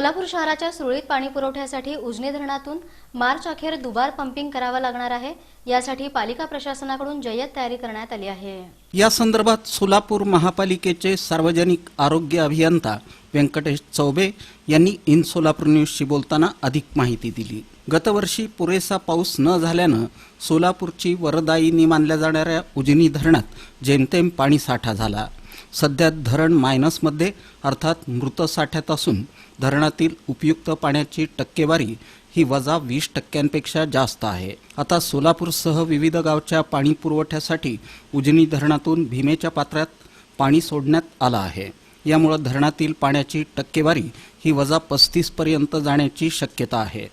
सोलापूर शहराच्या सुरळीत पाणी पुरवठ्यासाठी उजनी धरणातून मार्च अखेर दुबार पंपिंग करावं लागणार आहे. यासाठी पालिका प्रशासनाकडून जय्यत तयारी करण्यात आली आहे. या संदर्भात सोलापूर महापालिकेचे सार्वजनिक आरोग्य अभियंता व्यंकटेश चौबे यांनी इन सोलापूर न्यूजशी बोलताना अधिक माहिती दिली. गतवर्षी पुरेसा पाऊस न झाल्यानं सोलापूरची वरदायिनी मानल्या जाणाऱ्या उजनी धरणात जेमतेम पाणीसाठा झाला. सध्या धरण मायनसमध्ये अर्थात मृत साठ्यात असून धरणातील उपयुक्त पाण्याची टक्केवारी ही वजा वीस टक्क्यांपेक्षा जास्त आहे. आता सोलापूरसह विविध गावच्या पाणी पुरवठ्यासाठी उजनी धरणातून भीमेच्या पात्रात पाणी सोडण्यात आलं आहे. यामुळं धरणातील पाण्याची टक्केवारी ही वजा पस्तीसपर्यंत जाण्याची शक्यता आहे.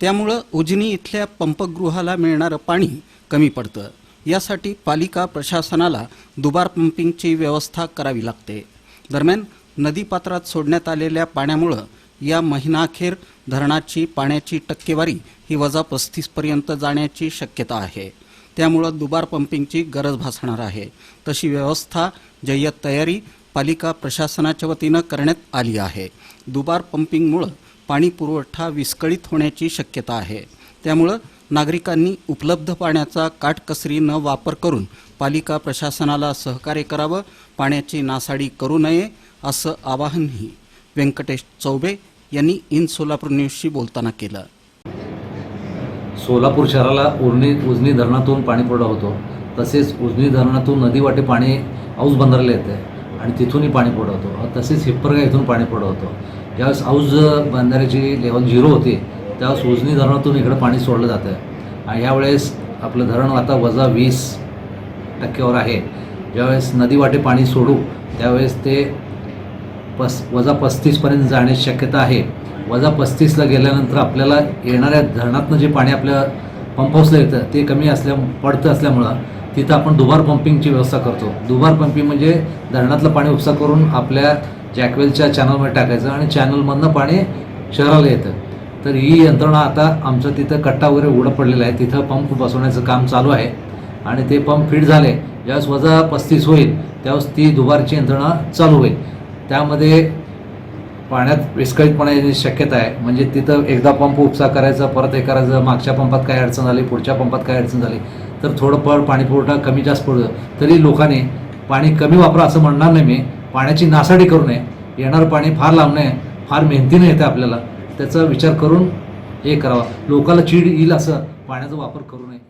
त्यामुळं उजनी इथल्या पंपगृहाला मिळणारं पाणी कमी पडतं. यासाठी पालिका प्रशासनाला दुबार पंपिंगची व्यवस्था करावी लागते. दरम्यान नदीपात्रात सोडण्यात आलेल्या पाण्यामुळं या महिनाअखेर धरणाची पाण्याची टक्केवारी ही वजा पस्तीसपर्यंत जाण्याची शक्यता आहे. त्यामुळं दुबार पंपिंगची गरज भासणार आहे. तशी व्यवस्था जय्यत तयारी पालिका प्रशासनाच्या वतीनं करण्यात आली आहे. दुबार पंपिंगमुळं पाणी पुरवठा विस्कळीत होण्याची शक्यता आहे. त्यामुळं नागरिकांनी उपलब्ध पाण्याचा काटकसरीनं वापर करून पालिका प्रशासनाला सहकार्य करावं पाण्याची नासाडी करू नये असं आवाहनही व्यंकटेश चौबे यांनी इन सोलापूर न्यूजशी बोलताना केलं. सोलापूर शहराला उजनी उजनी धरणातून पाणीपुरवठा होतो. तसेच उजनी धरणातून नदीवाटे पाणी औज बंदराला येते आणि तिथूनही पाणी पुरवठा होतो. तसेच हिप्परगा इथून पाणी पुरवठा होतो. ज्यावेळेस औज बंधाऱ्याची लेवल झिरो होती. त्यावेळेस सोजनी धरणातून इकडं पाणी सोडलं जातं आणि ह्यावेळेस आपलं धरण आता वजा वीस टक्क्यावर आहे. ज्यावेळेस नदीवाटे पाणी सोडू त्यावेळेस ते पस वजा पस्तीसपर्यंत जाण्याची शक्यता आहे. वजा पस्तीसला गेल्यानंतर आपल्याला येणाऱ्या धरणातनं जे पाणी आपल्या पंप हाऊसला येतं ते कमी असल्या पडतं असल्यामुळं तिथं आपण दुबार पंपिंगची व्यवस्था करतो. दुबार पंपिंग म्हणजे धरणातलं पाणी उपसा करून आपल्या जॅकवेलच्या चॅनलमध्ये टाकायचं आणि चॅनलमधनं पाणी शहराला येतं. तर ही यंत्रणा आता आमचं तिथं कट्टा वगैरे उघडं पडलेला आहे. तिथं पंप बसवण्याचं काम चालू आहे. आणि ते पंप फिट झाले. ज्यावेळेस वजा पस्तीस होईल त्यावेळेस ती दुबारची यंत्रणा चालू होईल. त्यामध्ये पाण्यात विस्कळीतपणा येण्याची शक्यता आहे. म्हणजे तिथं एकदा पंप उपसा करायचा परत हे करायचं मागच्या पंपात काय अडचण झाली पुढच्या पंपात काय अडचण झाली तर थोडंफार पाणी पुरवठा कमी जास्त पडतो तरी लोकांनी पाणी कमी वापरा असं म्हणणार नाही मी. पाण्याची नासाडी करू नये. येणारं पाणी फार लांब नये फार मेहनतीनं येतं आपल्याला. त्याचा विचार करून हे करावा. लोकाला चीड येईल असं पाण्याचा वापर करू नये.